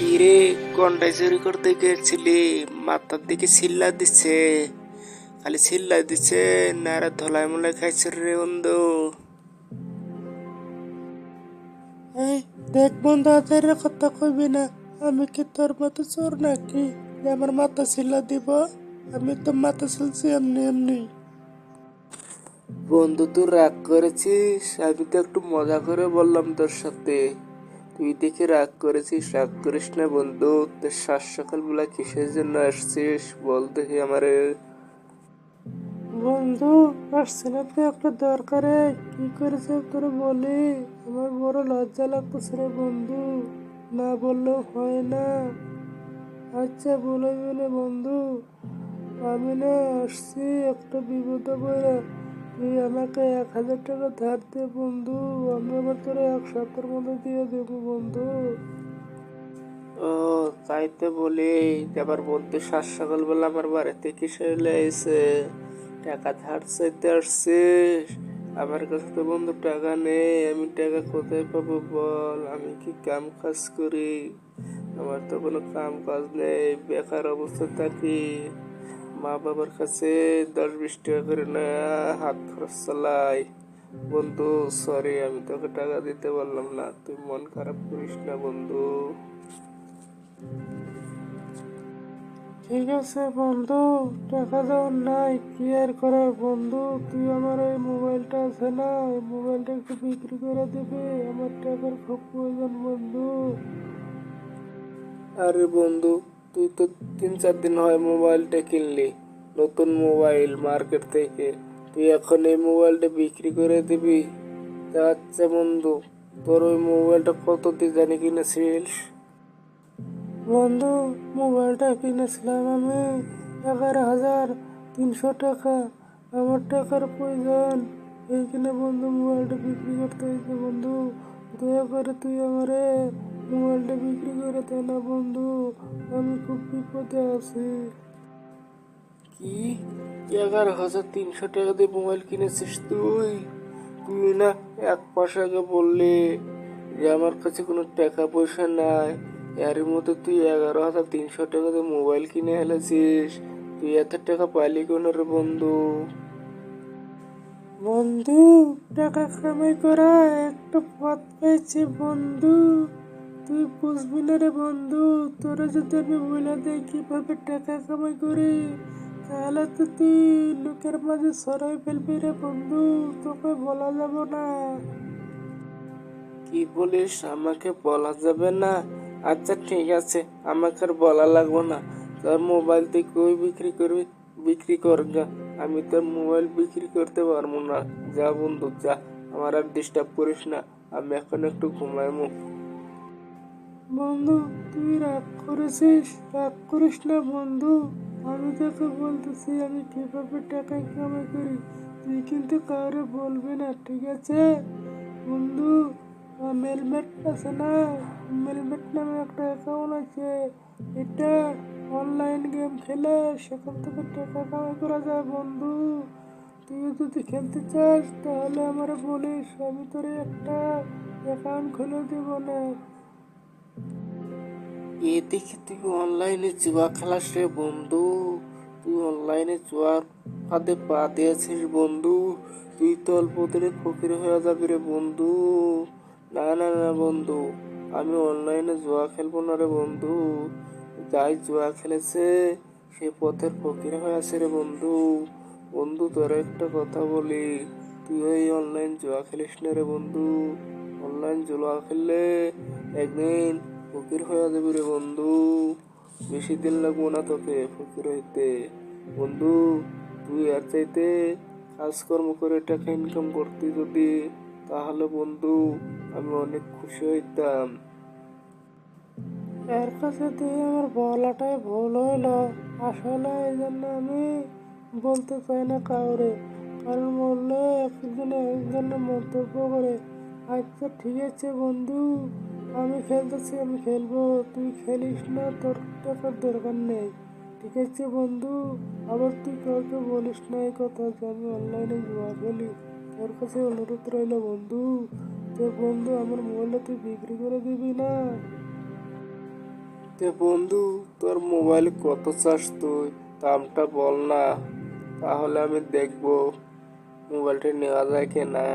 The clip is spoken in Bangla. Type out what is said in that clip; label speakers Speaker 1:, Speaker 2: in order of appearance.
Speaker 1: কি রে গন্ডায় চুরি করতে গেছিলি মাথার দিকে চিল্লা দিচ্ছে খালি চিল্লা দিচ্ছে না রে ধলাই মলাই খাইছে রে বন্ধু। এই দেখ বন্ধু আদের কথা কইবি না। আমি কি তোর মতো চোর নাকি? আমার মাথা চিল্লা দিব? আমি তো মাথা চিলছি এমনি এমনি। বন্ধু তুই রাগ করেছিস? আমি তো একটু মজা করে বললাম তোর সাথে। তুই দেখে রাগ করেছিস, রাগ করিস না বন্ধু। তোর সাত সকালবেলা কিসের জন্য আসছিস বল দেখি আমারে। বন্ধু, আসছিলাম তো একটা দরকারে। কি করেছে তোরা বলি? আমার বড় লজ্জা লাগতেছে রে বন্ধু। না বললেও হয় না। আচ্ছা বলে বলে বন্ধু। আমি না আসছি একটা বিপদ বইরা তুই আমাকে এক হাজার টাকা ধার দে, বন্ধু। আমি আবার এক সপ্তাহের মধ্যে দিয়ে দেবো, বন্ধু। ও, তাই তো বলি। আবার বন্ধু সাত সকালবেলা আমার বাড়িতে কিসে এসে টাকা ধার চাইতে আসছিস? আমার কাছে তো বন্ধু টাকা নেই। আমি টাকা কোথায় পাবো বল? আমি কি কাম কাজ করি? আমার তো কোনো কাম কাজ নেই। বেকার অবস্থা থাকি। মা বাবার কাছে দশ বিশ টাকা করে না হাত খরচ চালাই। বন্ধু সরি আমি তোকে টাকা দিতে পারলাম না। তুই মন খারাপ করিস না বন্ধু। ঠিক আছে বন্ধু টাকা দেওয়ার নাই কি আর করার বন্ধু? তুই আমার এই মোবাইলটা আছে না এই মোবাইলটা একটু বিক্রি করে দিবি আমার টাকার খুব প্রয়োজন বন্ধু। আরে বন্ধু তুই তো তিন চার দিন হয় মোবাইলটা কিনলি, নতুন মোবাইল মার্কেট থেকে। তুই এখন এই মোবাইলটা বিক্রি করে দিবি। আচ্ছা বন্ধু, তোর ওই মোবাইলটা কত দিয়ে জানি কিনেছিস? বন্ধু, মোবাইলটা কিনেছিলাম আমি এগারো হাজার তিনশো টাকা। আমার টাকার প্রয়োজন। এইখানে বন্ধু মোবাইলটা বিক্রি করতে হয়েছে বন্ধু। দয়া করে তুই আমারে মোবাইলটা বিক্রি করে দে না বন্ধু। বিপদে আছি। কি? এগারো হাজার তিনশো টাকা দিয়ে মোবাইল কিনেছিস তুই? তুই না এক মাস আগে বললি যে আমার কাছে কোনো টাকা পয়সা নাই। এর মধ্যে তুই এগারো হাজার তিনশো টাকা দিয়ে মোবাইল কিনে এলেছিস তুই এত টাকা পাইলি কোন রে বন্ধু? বন্ধু, টাকা কামাই করা একটা পথ পেয়েছি বন্ধু। তুই বুঝবি না রে বন্ধু, তোরা যদি আমি বলে দেই কীভাবে টাকা কামাই করি? তাহলে তো তুই লোকের মাঝে সরাই ফেলবি রে বন্ধু, তোকে বলা যাব না। কি বলিস, আমাকে বলা যাবে না? আচ্ছা ঠিক আছে, আমাকে আর বলা লাগবে না। তোর মোবাইল তুই কই বিক্রি করবি? বিক্রি কর গা, আমি তোর মোবাইল বিক্রি করতে পারব না। যা বন্ধু, যা, আমার আর ডিস্টার্ব করিস না, আমি এখন একটু ঘুমাইমু। বন্ধু, তুই রাগ করেছিস? রাগ করিস না বন্ধু। আমি তোকে বলতেছি, আমি কীভাবে টাকা কামাই করি? তুই কিন্তু কাউরে বলবি না, ঠিক আছে? বন্ধু মেলমেট আছে না? মেলমেট নামে একটা অ্যাকাউন্ট আছে। এটা অনলাইন গেম খেলে সেখান থেকে টাকা কামাই করা যায় বন্ধু। তুই যদি খেলতে চাস, তাহলে আমার বলিস, আমি তোর একটা অ্যাকাউন্ট খুলে দেবো না। এ দেখি তুই অনলাইনে জুয়া খেলাস রে বন্ধু। তুই অনলাইনে জুয়ার ফাঁদে পা দিয়েছিস বন্ধু। তুই তো অল্প দিনে ফকির হয়ে যাবি রে বন্ধু। না না না বন্ধু, আমি অনলাইনে জুয়া খেলব না রে বন্ধু। যাই জুয়া খেলেছে, সে পথের ফকির হয়ে আছে রে বন্ধু। বন্ধু, তোর একটা কথা বলি, তুই ওই অনলাইন জুয়া খেলিস না রে বন্ধু। অনলাইন জুয়া খেললে একদিন ফকির হয়ে যাবি রে বন্ধু। বেশি দিন লাগবো না তোকে ফকির হইতে। বন্ধু, তুই আর চাইতে কাজকর্ম করে টাকা ইনকাম করতি যদি, তাহলে বন্ধু, আমি অনেক খুশি হইতাম। এর কাছে দিয়ে আমার বলাটাই ভুল হইল। আসলে এই জন্য আমি বলতে চাই না কাউরে। কারণ বললে একজন একজনের মন্তব্য করে। আচ্ছা ঠিক আছে বন্ধু। আমি খেলতেছি, আমি খেলব। তুই খেলিস না, তোর টাকার দরকার নেই। ঠিক আছে বন্ধু, আবার তুই কাউকে বলিস না, এই কথা যে আমি অনলাইনে জুয়া খেলি। তোর কাছে অনুরোধ রইল বন্ধু তোর বন্ধু, আমার মোবাইলটা তুই বিক্রি করে দিবি না? তে বন্ধু, তোর মোবাইল কত চাস তুই? দামটা বল না। তাহলে আমি দেখব, মোবাইলটা নেওয়া যায় কি না